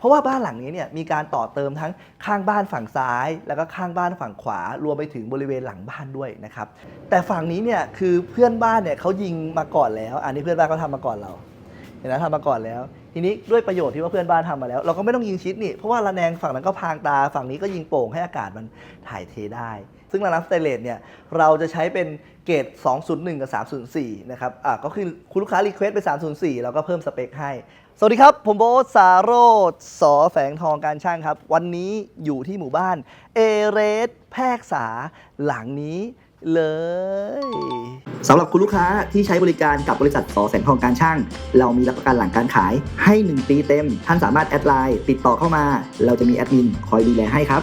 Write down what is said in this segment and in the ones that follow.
เพราะว่าบ้านหลังนี้เนี่ยมีการต่อเติมทั้งข้างบ้านฝั่งซ้าย แล้วก็ข้างบ้านฝั่งขวา รวมไปถึงบริเวณหลังบ้านด้วยนะครับ แต่ฝั่งนี้เนี่ยคือเพื่อนบ้านเนี่ยเขายิงมาก่อนแล้ว อันนี้เพื่อนบ้านเขาทำมาก่อนเราเห็นไหมทำมาก่อนแล้ว ทีนี้ด้วยประโยชน์ที่ว่าเพื่อนบ้านทำมาแล้ว เราก็ไม่ต้องยิงชิดนี่เพราะว่าระแนงฝั่งนั้นก็พางตาฝั่งนี้ก็ยิงโป่งให้อากาศมันถ่ายเทได้ ซึ่งระนาสเตเลสเนี่ยเราจะใช้เป็นเกรด201 กับ 304 นะครับอะก็คือคุณลูกค้ารีเควสไป 304 เราก็เพิ่มสเปคให้ สวัสดีครับ ผมโบ๊ทสาโรธสอแฝงทองการช่างครับ วันนี้อยู่ที่หมู่บ้าน เอเรสแพรกษาหลังนี้เลยสำหรับคุณลูกค้าที่ใช้บริการกับบริษัทสอแสงทองการช่าง เรามีรับประกันหลังการขายให้ 1 ปีเต็ม ท่านสามารถแอดไลน์ติดต่อเข้ามา เราจะมีแอดมินคอยดูแลให้ครับ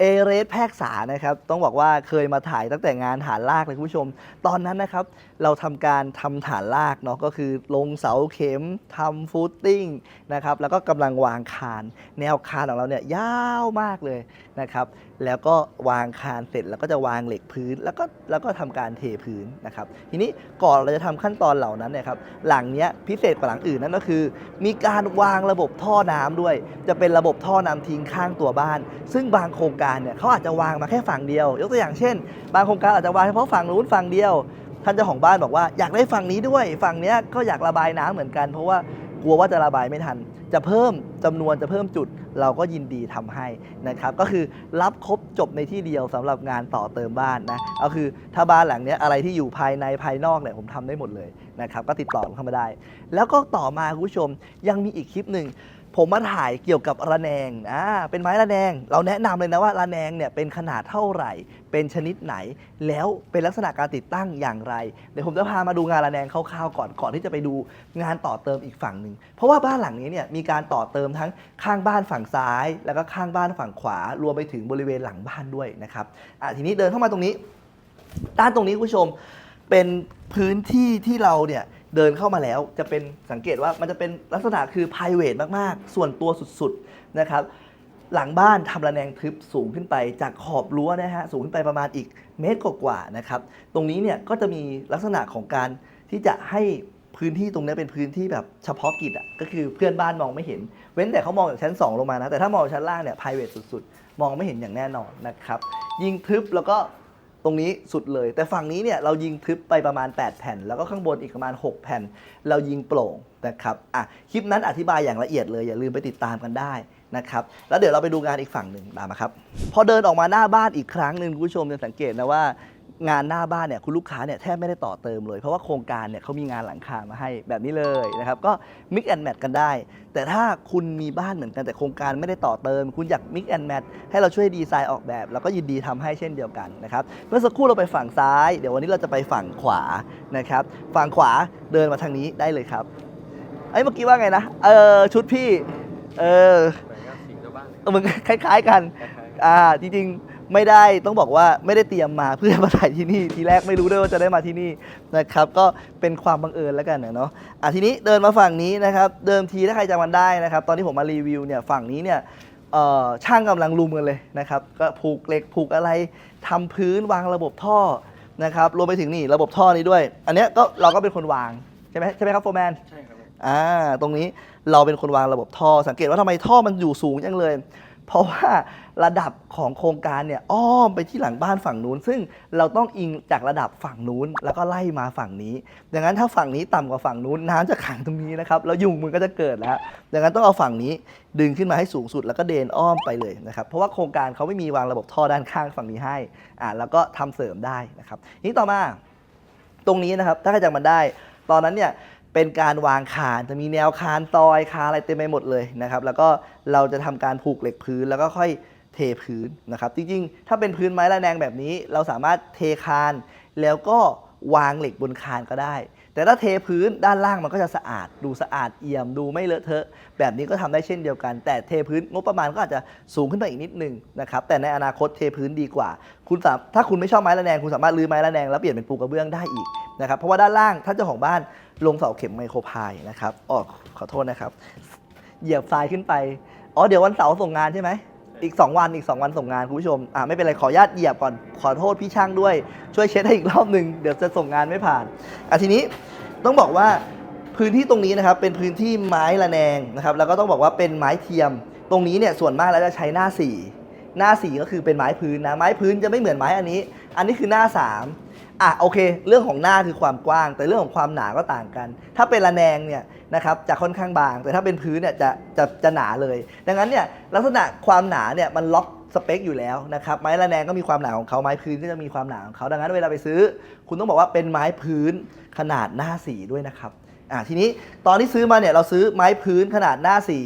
เอเรสแพกษานะครับ ต้องบอกว่าเคยมาถ่ายตั้งแต่งานฐานลากเลยคุณผู้ชม ตอนนั้นนะครับ เราทำการทำฐานลากเนาะก็คือลงเสาเข็มทำฟูตติ้งนะครับ แล้วก็กำลังวางคาน แนวคานของเราเนี่ยยาวมากเลยนะครับแล้วก็วางคานเสร็จแล้วก็จะวางเหล็กพื้น แล้วก็แล้วก็ทำการเทพื้นนะครับ ทีนี้ก่อนเราจะทำขั้นตอนเหล่านั้นเนี่ยครับหลังเนี้ยพิเศษกว่าหลังอื่นนั่นก็คือ มีการวางระบบท่อน้ำด้วย จะเป็นระบบท่อน้ำทิ้งข้างตัวบ้าน ซึ่งบางโครงการเนี่ยเขาอาจจะวางมาแค่ฝั่งเดียว ยกตัวอย่างเช่น บางโครงการอาจจะวางเฉพาะฝั่งนู้นฝั่งเดียวท่านเจ้าของบ้านบอกว่าอยากได้ฝั่งนี้ด้วย ฝั่งเนี้ยก็อยากระบายน้ำเหมือนกันเพราะว่า กลัวว่าจะระบายไม่ทัน จะเพิ่มจำนวนจะเพิ่มจุด เราก็ยินดีทำให้นะครับ ก็คือรับครบจบในที่เดียวสำหรับงานต่อเติมบ้านนะก็คือถ้าบ้านหลังนี้อะไรที่อยู่ภายในภายนอกเนี่ยผมทำได้หมดเลยนะครับ ก็ติดต่อเข้ามาได้ แล้วก็ต่อมาคุณผู้ชมยังมีอีกคลิปหนึ่ง ผมมาถ่ายเกี่ยวกับระแนงอ่าเป็นไม้ระแนง เราแนะนำเลยนะว่าระแนงเนี่ยเป็นขนาดเท่าไหร่ เป็นชนิดไหน แล้วเป็นลักษณะการติดตั้งอย่างไร เดี๋ยวผมจะพามาดูงานระแนงคร่าวๆก่อนก่อนที่จะไปดูงานต่อเติมอีกฝั่งหนึ่งเพราะว่าบ้านหลังนี้เนี่ยมีการต่อเติมทั้งข้างบ้านฝั่งซ้าย แล้วก็ข้างบ้านฝั่งขวา รวมไปถึงบริเวณหลังบ้านด้วยนะครับอะทีนี้เดินเข้ามาตรงนี้ ด้านตรงนี้คุณผู้ชมเป็นพื้นที่ที่เราเนี่ย เดินเข้ามาแล้วจะเป็นสังเกตว่ามันจะเป็นลักษณะคือ p r i v a t มากๆ ส่วนตัวสุดๆนะครับหลังบ้านทำระแนงทึบสูงขึ้นไปจากขอบรั้วนะฮะสูงขึ้นไปประมาณอีกเมตรกว่าๆนะครับตรงนี้เนี่ยก็จะมีลักษณะของการที่จะให้พื้นที่ตรงนี้เป็นพื้นที่แบบเฉพาะกิจอะก็คือเพื่อนบ้านมองไม่เห็น เว้นแต่เขามองจากชั้น 2 ลงมานะ แต่ถ้ามองจากชั้นล่างเนี่ย p r i v a t สุดๆ มองไม่เห็นอย่างแน่นอนนะครับ ยิงทึบแล้วก็ ตรงนี้สุดเลย แต่ฝั่งนี้เนี่ยเรายิงทึบไปประมาณ 8 แผ่น แล้วก็ข้างบนอีกประมาณ 6 แผ่น เรายิงโปร่งนะครับอะคลิปนั้นอธิบายอย่างละเอียดเลย อย่าลืมไปติดตามกันได้นะครับแล้วเดี๋ยวเราไปดูงานอีกฝั่งหนึ่งตามมาครับ พอเดินออกมาหน้าบ้านอีกครั้งหนึ่งคุณผู้ชมจะสังเกตนะว่า งานหน้าบ้านเนี่ยคุณลูกค้าเนี่ยแทบไม่ได้ต่อเติมเลย เพราะว่าโครงการเนี่ยเขามีงานหลังคามาให้แบบนี้เลยนะครับก็ mix and match กันได้ แต่ถ้าคุณมีบ้านเหมือนกันแต่โครงการไม่ได้ต่อเติม คุณอยาก mix and match ให้เราช่วยดีไซน์ออกแบบเราก็ยินดีทำให้เช่นเดียวกันนะครับเมื่อสักครู่เราไปฝั่งซ้าย เดี๋ยววันนี้เราจะไปฝั่งขวานะครับฝั่งขวาเดินมาทางนี้ได้เลยครับไอ้ยเมื่อกี้ว่าไงนะเออชุดพี่เออเหมือนกับสิงห์ชาวบ้านเลยเออมันคล้าย ๆกันคล้ายอ่าจริงๆ ไม่ได้ต้องบอกว่าไม่ได้เตรียมมาเพื่อมาถ่ายที่นี่ทีแรกไม่รู้ด้วยว่าจะได้มาที่นี่นะครับก็เป็นความบังเอิญแล้วกันเนาะอะทีนี้เดินมาฝั่งนี้นะครับเดิมทีถ้าใครจำมันได้นะครับตอนที่ผมมารีวิวเนี่ยฝั่งนี้เนี่ยเอ่อช่างกำลังลุมกันเลยนะครับก็ผูกเหล็กผูกอะไรทำพื้นวางระบบท่อนะครับรวมไปถึงนี่ระบบท่อนี้ด้วย อันเนี้ยก็เราก็เป็นคนวางใช่ไหมใช่ไหมครับโฟร์แมนๆใช่ครับผมอ่าตรงนี้เราเป็นคนวางระบบท่อสังเกตว่าทำไมท่อมันอยู่สูงจังเลย เพราะว่าระดับของโครงการเนี่ยอ้อมไปที่หลังบ้านฝั่งนู้น ซึ่งเราต้องอิงจากระดับฝั่งนู้นแล้วก็ไล่มาฝั่งนี้ดังนั้นถ้าฝั่งนี้ต่ำกว่าฝั่งนู้นน้ำจะขังตรงนี้นะครับแล้วยุงมันก็จะเกิดแล้วดังนั้นต้องเอาฝั่งนี้ดึงขึ้นมาให้สูงสุด แล้วก็เดินอ้อมไปเลยนะครับเพราะว่าโครงการเขาไม่มีวางระบบท่อด้านข้างฝั่งนี้ให้อ่าแล้วก็ทำเสริมได้นะครับทีนี้ต่อมาตรงนี้นะครับถ้าใครจำมันได้ ตอนนั้นเนี่ย เป็นการวางคานจะมีแนวคานซอยคานอะไรเต็มไปหมดเลยนะครับ แล้วก็เราจะทำการผูกเหล็กพื้นแล้วก็ค่อยเทพื้นนะครับ จริงๆ ถ้าเป็นพื้นไม้ระแนงแบบนี้ เราสามารถเทคานแล้วก็วางเหล็กบนคานก็ได้ แต่ถ้าเทพื้นด้านล่างมันก็จะสะอาด ดูสะอาดเอี่ยมดูไม่เลอะเทอะ แบบนี้ก็ทำได้เช่นเดียวกัน แต่เทพื้นงบประมาณก็อาจจะสูงขึ้นไปอีกนิดนึงนะครับ แต่ในอนาคตเทพื้นดีกว่า คุณถ้าคุณไม่ชอบไม้ระแนง คุณสามารถรื้อไม้ระแนงแล้วเปลี่ยนเป็นปูกระเบื้องได้อีก นะครับ เพราะว่าด้านล่างถ้านเจ้าของบ้านลงเสาเข็มไมโครพายนะครับอ๋อขอโทษนะครับ เหยียบทรายขึ้นไป อ๋อ เดี๋ยววันเสาร์ส่งงานใช่ไหม อีก 2 วัน อีก 2 วันส่งงานคุณผู้ชม อ่าไม่เป็นไร ขออนุญาตเหยียบก่อน ขอโทษพี่ช่างด้วย ช่วยเช็ดให้อีกรอบหนึ่งเดี๋ยวจะส่งงานไม่ผ่าน อะทีนี้ต้องบอกว่าพื้นที่ตรงนี้นะครับเป็นพื้นที่ไม้ระแนงนะครับ แล้วก็ต้องบอกว่าเป็นไม้เทียม ตรงนี้เนี่ยส่วนมากแล้วจะใช้หน้าสี่ หน้าสี่ก็คือเป็นไม้พื้นนะ ไม้พื้นจะไม่เหมือนไม้อันนี้ อันนี้คือหน้าสามอะโอเค เรื่องของหน้าคือความกว้าง แต่เรื่องของความหนาก็ต่างกัน ถ้าเป็นระแนงเนี่ยนะครับจะค่อนข้างบาง แต่ถ้าเป็นพื้นเนี่ยจะจะจะหนาเลย ดังนั้นเนี่ยลักษณะความหนาเนี่ยมันล็อกสเปคอยู่แล้วนะครับไม้ระแนงก็มีความหนาของเขาไม้พื้นก็จะมีความหนาของเขาดังนั้นเวลาไปซื้อ คุณต้องบอกว่าเป็นไม้พื้นขนาดหน้าสี่ด้วยนะครับอ่าทีนี้ตอนที่ซื้อมาเนี่ยเราซื้อไม้พื้นขนาดหน้าสี่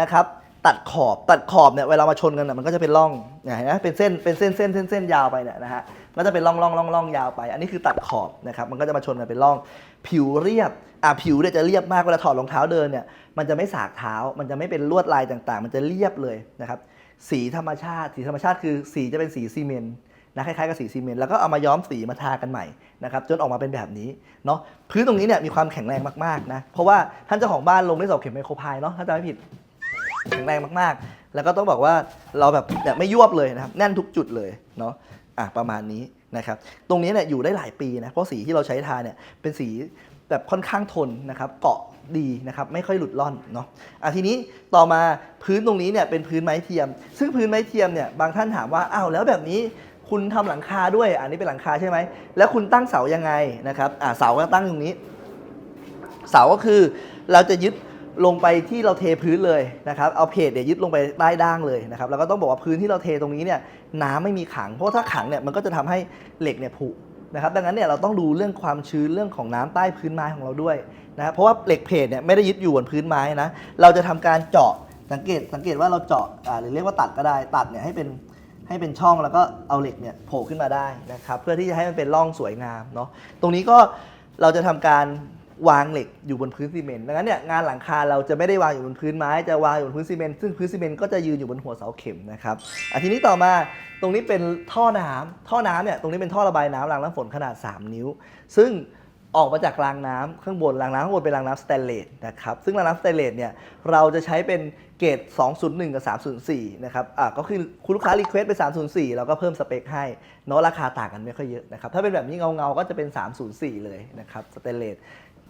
นะครับ ตัดขอบตัดขอบเนี่ยเวลามาชนกันน่ะมันก็จะเป็นร่องเนี่ยเห็นไหมเป็นเส้นเป็นเส้นเส้นเส้นเส้นยาวไปเนี่ยนะฮะก็จะเป็นร่องร่องร่องร่องยาวไป อันนี้คือตัดขอบนะครับมันก็จะมาชนกันเป็นร่อง ผิวเรียบอ่าผิวเนี่ยจะเรียบมากเวลาถอดรองเท้าเดินเนี่ยมันจะไม่สากเท้า มันจะไม่เป็นลวดลายต่างๆ มันจะเรียบเลยนะครับสีธรรมชาติสีธรรมชาติคือสีจะเป็นสีซีเมนต์นะคล้ายๆกับสีซีเมนต์แล้วก็เอามาย้อมสีมาทากันใหม่นะครับจนออกมาเป็นแบบนี้เนาะพื้นตรงนี้เนี่ยมีความแข็งแรงมากๆนะเพราะว่าท่านเจ้าของบ้านลงด้วยเสาเข็มไมโครพายเนาะถ้าจำไม่ผิด แข็งแรงมากๆ แล้วก็ต้องบอกว่าเราแบบแบบไม่ยวบเลยนะครับ แน่นทุกจุดเลยเนาะอะประมาณนี้นะครับ ตรงนี้เนี่ยอยู่ได้หลายปีนะ เพราะสีที่เราใช้ทาเนี่ยเป็นสีแบบค่อนข้างทนนะครับเกาะดีนะครับไม่ค่อยหลุดล่อนเนาะอะทีนี้ต่อมาพื้นตรงนี้เนี่ยเป็นพื้นไม้เทียม ซึ่งพื้นไม้เทียมเนี่ยบางท่านถามว่าอ้าวแล้วแบบนี้คุณทำหลังคาด้วยอันนี้เป็นหลังคาใช่ไหมแล้วคุณตั้งเสายังไงนะครับอ่าเสาก็ตั้งตรงนี้ เสาก็คือเราจะยึด ลงไปที่เราเทพื้นเลยนะครับเอาเพจเนี่ยยึดลงไปใต้ด่างเลยนะครับแล้วก็ต้องบอกว่าพื้นที่เราเทตรงนี้เนี่ยน้ำไม่มีขัง เพราะถ้าขังเนี่ยมันก็จะทำให้เหล็กเนี่ยผุนะครับดังนั้นเนี่ยเราต้องดูเรื่องความชื้นเรื่องของน้ำใต้พื้นไม้ของเราด้วยนะครับเพราะว่าเหล็กเพจเนี่ยไม่ได้ยึดอยู่บนพื้นไม้นะเราจะทำการเจาะสังเกตสังเกตว่าเราเจาะหรือเรียกว่าตัดก็ได้ตัดเนี่ยให้เป็นให้เป็นช่องแล้วก็เอาเหล็กเนี่ยโผล่ขึ้นมาได้นะครับเพื่อที่จะให้มันเป็นร่องสวยงามเนาะตรงนี้ก็เราจะทำการ วางเหล็กอยู่บนพื้นซีเมนต์ดังนั้นเนี่ยงานหลังคาเราจะไม่ได้วางอยู่บนพื้นไม้จะวางอยู่บนพื้นซีเมนต์ซึ่งพื้นซีเมนต์ก็จะยืนอยู่บนหัวเสาเข็มนะครับอะทีนี้ต่อมาตรงนี้เป็นท่อน้ำท่อน้ำเนี่ยตรงนี้เป็นท่อระบายน้ำรางน้ำฝนขนาด 3 นิ้ว ซึ่งออกมาจากรางน้ำข้างบนรางน้ำข้างบนเป็นรางน้ำสแตนเลสนะครับซึ่งรางน้ำสแตนเลสเนี่ยเราจะใช้เป็นเกรด201 กับ 304 นะครับอะก็คือคุณลูกค้ารีเควสไป 304 เราก็เพิ่มสเปคให้เนาะราคาต่างกันไม่ค่อยเยอะนะครับถ้าเป็นแบบนี้เงาเงาๆก็จะเป็น 304 เลยนะครับสแตนเลส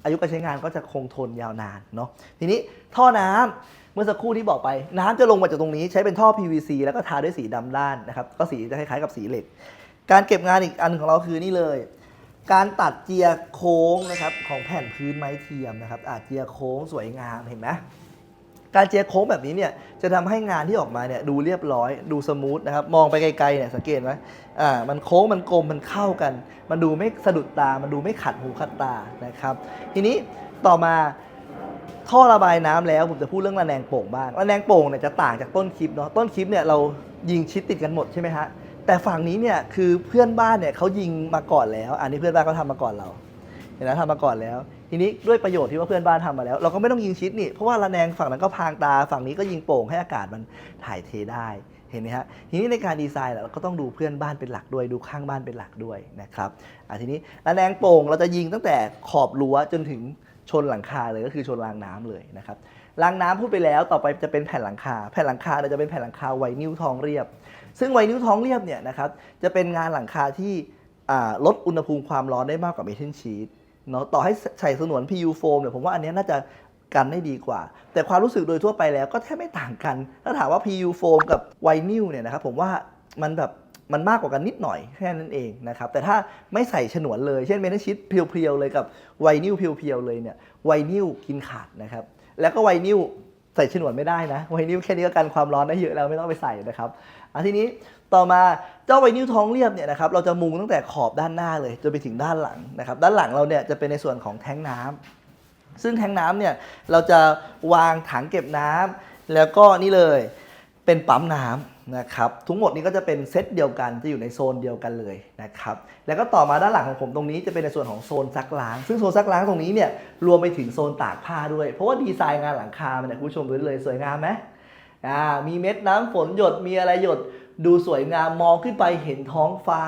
อายุการใช้งานก็จะคงทนยาวนานเนาะทีนี้ท่อน้ำเมื่อสักครู่ที่บอกไป น้ำจะลงมาจากตรงนี้ใช้เป็นท่อ PVC แล้วก็ทาด้วยสีดำด้านนะครับก็สีจะคล้ายๆกับสีเหล็ก การเก็บงานอีกอันของเราคือนี่เลย การตัดเจียโค้งนะครับของแผ่นพื้นไม้เทียมนะครับอาจเจียโค้งสวยงามเห็นไหม การเจียโค้งแบบนี้เนี่ยจะทำให้งานที่ออกมาเนี่ยดูเรียบร้อย ดูสมูทนะครับมองไปไกลๆเนี่ยสังเกตไหมอ่ามันโค้งมันกลมมันเข้ากัน มันดูไม่สะดุดตา มันดูไม่ขัดหูขัดตานะครับ ทีนี้ต่อมาท่อระบายน้ำแล้วผมจะพูดเรื่องระแนงโป่งบ้างระแนงโป่งเนี่ยจะต่างจากต้นคลิปเนาะต้นคลิปเนี่ยเรายิงชิดติดกันหมดใช่ไหมฮะแต่ฝั่งนี้เนี่ยคือเพื่อนบ้านเนี่ยเขายิงมาก่อนแล้ว อันนี้เพื่อนบ้านเขาทำมาก่อนเราเห็นไหมทำมาก่อนแล้ว ทีนี้ด้วยประโยชน์ที่ว่าเพื่อนบ้านทำมาแล้ว เราก็ไม่ต้องยิงชิดนี่เพราะว่าระแนงฝั่งนั้นก็พางตาฝั่งนี้ก็ยิงโป่งให้อากาศมันถ่ายเทได้เห็นไหมฮะทีนี้ในการดีไซน์เราก็ต้องดูเพื่อนบ้านเป็นหลักด้วยดูข้างบ้านเป็นหลักด้วยนะครับอะทีนี้ระแนงโป่งเราจะยิงตั้งแต่ขอบรั้วจนถึงชนหลังคาเลยก็คือชนรางน้ำเลยนะครับรางน้ำพูดไปแล้วต่อไปจะเป็นแผ่นหลังคา แผ่นหลังคาเนี่ยจะเป็นแผ่นหลังคาไวนิลทองเรียบ ซึ่งไวนิลท้องเรียบเนี่ยนะครับจะเป็นงานหลังคาที่ลดอุณหภูมิความร้อนได้มากกว่าเมทัลชีต เนาะต่อให้ใส่สนวน PU โฟมเนี่ยผมว่าอันนี้น่าจะกันได้ดีกว่า แต่ความรู้สึกโดยทั่วไปแล้วก็แทบไม่ต่างกัน ถ้าถามว่า PU โฟมกับไวนิลเนี่ยนะครับผมว่ามันแบบมันมากกว่ากันนิดหน่อยแค่นั้นเองนะครับแต่ถ้าไม่ใส่ฉนวนเลย เช่นเมทัลชีตเพียวๆเลยกับไวนิลเพียวๆเลยเนี่ยไวนิลกินขาดนะครับแล้วก็ไวนิลใส่ฉนวนไม่ได้นะไวนิลแค่นี้ก็กันความร้อนได้เยอะแล้วไม่ต้องไปใส่นะครับ อะทีนี้ต่อมาเจ้าไวนิลท้องเรียบเนี่ยนะครับเราจะมุงตั้งแต่ขอบด้านหน้าเลยจนไปถึงด้านหลังนะครับ ด้านหลังเราเนี่ยจะเป็นในส่วนของแท้งน้ำซึ่งแท้งน้ำเนี่ยเราจะวางถังเก็บน้ำแล้วก็นี่เลยเป็นปั๊มน้ำนะครับทั้งหมดนี้ก็จะเป็นเซตเดียวกันจะอยู่ในโซนเดียวกันเลยนะครับแล้วก็ต่อมาด้านหลังของผมตรงนี้จะเป็นในส่วนของโซนซักล้าง ซึ่งโซนซักล้างตรงนี้เนี่ยรวมไปถึงโซนตากผ้าด้วย เพราะว่าดีไซน์งานหลังคาเนี่ยคุณผู้ชมดูได้เลยสวยงามไหม อ่ามีเม็ดน้ำฝนหยดมีอะไรหยด ดูสวยงามมองขึ้นไปเห็นท้องฟ้า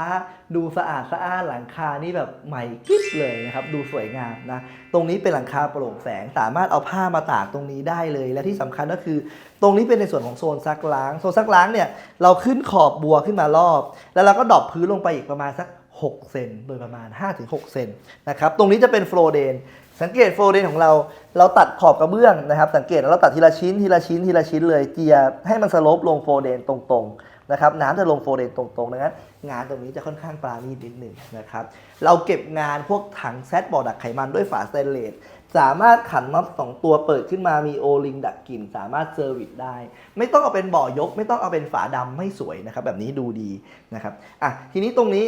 ดูสะอาดสะอ้านหลังคานี่แบบใหม่กิ๊บเลยนะครับ ดูสวยงามนะ ตรงนี้เป็นหลังคาโปร่งแสงสามารถเอาผ้ามาตากตรงนี้ได้เลย และที่สำคัญก็คือ ตรงนี้เป็นในส่วนของโซนซักล้าง โซนซักล้างเนี่ยเราขึ้นขอบบัวขึ้นมารอบ แล้วเราก็ดรอปพื้นลงไปอีกประมาณสัก6เซนโดยประมาณ 5-6 เซนนะครับ ตรงนี้จะเป็นโฟลเดน สังเกตโฟเดนของเราเราตัดขอบกระเบื้องนะครับ สังเกตเราตัดทีละชิ้นทีละชิ้นทีละชิ้นเลยเจียให้มันสลปลงโฟเดนตรงๆนะครับน้ำจะลงโฟเดนตรงๆดังนั้นงานตรงนี้จะค่อนข้างปราณีตนิดหนึ่งนะครับเราเก็บงานพวกถังแซดบอร์ดดักไขมันด้วยฝาสเตนเลสสามารถขันน็อตสองตัวเปิดขึ้นมามีโอลิงดักกลิ่นสามารถเซอร์วิสได้ ไม่ต้องเอาเป็นบ่อยก ไม่ต้องเอาเป็นฝาดำไม่สวยนะครับแบบนี้ดูดีนะครับอะทีนี้ตรงนี้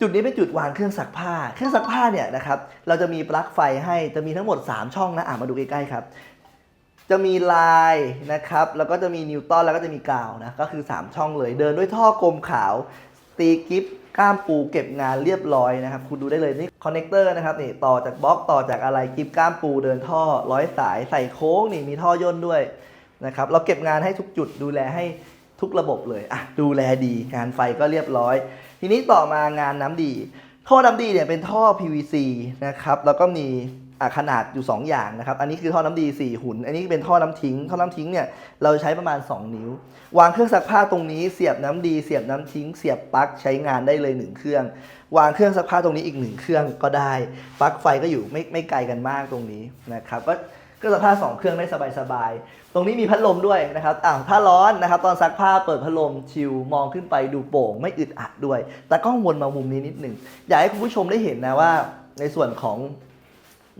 จุดนี้เป็นจุดวางเครื่องซักผ้า เครื่องซักผ้าเนี่ยนะครับ เราจะมีปลั๊กไฟให้ จะมีทั้งหมด 3 ช่องนะ อะมาดูใกล้ๆครับ จะมีลายนะครับ แล้วก็จะมีนิวตันแล้วก็จะมีกาวนะ ก็คือ 3 ช่องเลย เดินด้วยท่อกลมขาว ตีกิฟก้ามปูเก็บงานเรียบร้อยนะครับ คุณดูได้เลยนี่คอนเนคเตอร์นะครับนี่ต่อจากบล็อกต่อจากอะไรกิฟก้ามปูเดินท่อร้อยสายใส่โค้งนี่มีท่อย่นด้วยนะครับ เราเก็บงานให้ทุกจุดดูแลให้ทุกระบบเลยอะดูแลดีงานไฟก็เรียบร้อย ทีนี้ต่อมางานน้ำดี ท่อน้ำดีเนี่ยเป็นท่อ PVC นะครับแล้วก็มีขนาดอยู่ 2 อย่างนะครับ อันนี้คือท่อน้ำดี 4 หุ่น อันนี้เป็นท่อน้ำทิ้ง ท่อน้ำทิ้งเนี่ยเราใช้ประมาณ 2 นิ้ว วางเครื่องซักผ้าตรงนี้ เสียบน้ำดี เสียบน้ำทิ้ง เสียบปลั๊กใช้งานได้เลย 1 เครื่อง วางเครื่องซักผ้าตรงนี้อีก 1 เครื่องก็ได้ ปลั๊กไฟก็อยู่ไม่ไม่ไกลกันมากตรงนี้นะครับ ก็ เครื่องซักผ้าสองเครื่องได้สบายๆ ตรงนี้มีพัดลมด้วยนะครับอ้าวถ้าร้อนนะครับ ตอนซักผ้าเปิดพัดลมชิลมองขึ้นไปดูโป่ง ไม่อึดอัดด้วย แต่กล้องวนมามุมนี้นิดหนึ่งอยากให้คุณผู้ชมได้เห็นนะว่า ในส่วนของ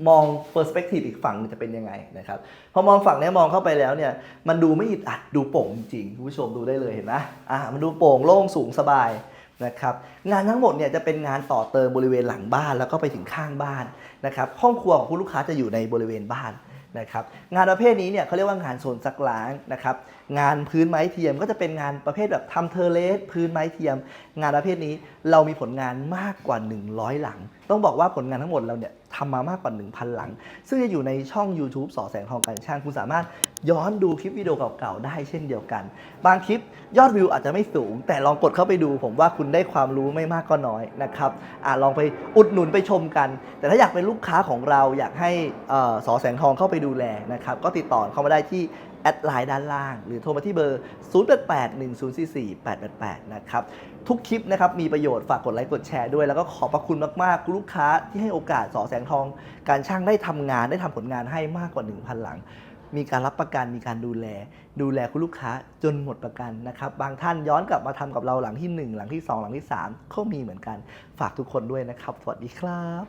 มองเปอร์สเปกทีฟอีกฝั่งจะเป็นยังไงนะครับพอมองฝั่งนี้มองเข้าไปแล้วเนี่ยมันดูไม่อึดอัดดูโป่งจริงคุณผู้ชมดูได้เลยเห็นไหมอ่ามันดูโป่งโล่งสูงสบายนะครับงานทั้งหมดเนี่ยจะเป็นงานต่อเติมบริเวณหลังบ้านแล้วก็ไปถึงข้างบ้านนะครับห้องครัวของคุณลูกค้าจะอยู่ในบริเวณบ้าน นะครับงานประเภทนี้เนี่ยเขาเรียกว่างานโซนซักล้างนะครับ งานพื้นไม้เทียมก็จะเป็นงานประเภทแบบทำเทอเลสพื้นไม้เทียม งานประเภทนี้เรามีผลงานมากกว่า 100 หลัง ต้องบอกว่าผลงานทั้งหมดเราเนี่ยทำมามากกว่า 1,000 หลัง ซึ่งจะอยู่ในช่อง YouTube สอแสงทองการช่าง คุณสามารถย้อนดูคลิปวิดีโอเก่าๆ ได้เช่นเดียวกัน บางคลิปยอดวิวอาจจะไม่สูง แต่ลองกดเข้าไปดู ผมว่าคุณได้ความรู้ไม่มากก็น้อยนะครับอ่าลองไปอุดหนุนไปชมกัน แต่ถ้าอยากเป็นลูกค้าของเราอยากให้สอแสงทองเข้าไปดูแลนะครับ ก็ติดต่อเข้ามาได้ที่ แอดไลน์ด้านล่าง หรือโทรมาที่เบอร์ 0881044888 นะครับ ทุกคลิปนะครับมีประโยชน์ฝากกดไลค์กดแชร์ด้วย แล้วก็ขอบพระคุณมากๆคุลูกค้าที่ให้โอกาสสอแสงทอง การช่างได้ทำงานได้ทำผลงานให้มากกว่า 1,000 หลัง มีการรับประกันมีการดูแล ดูแลคุณลูกค้าจนหมดประกันนะครับ บางท่านย้อนกลับมาทำกับเราหลังที่ 1 หลังที่ 2 หลังที่ 3 ก็มีเหมือนกันฝากทุกคนด้วยนะครับ สวัสดีครับ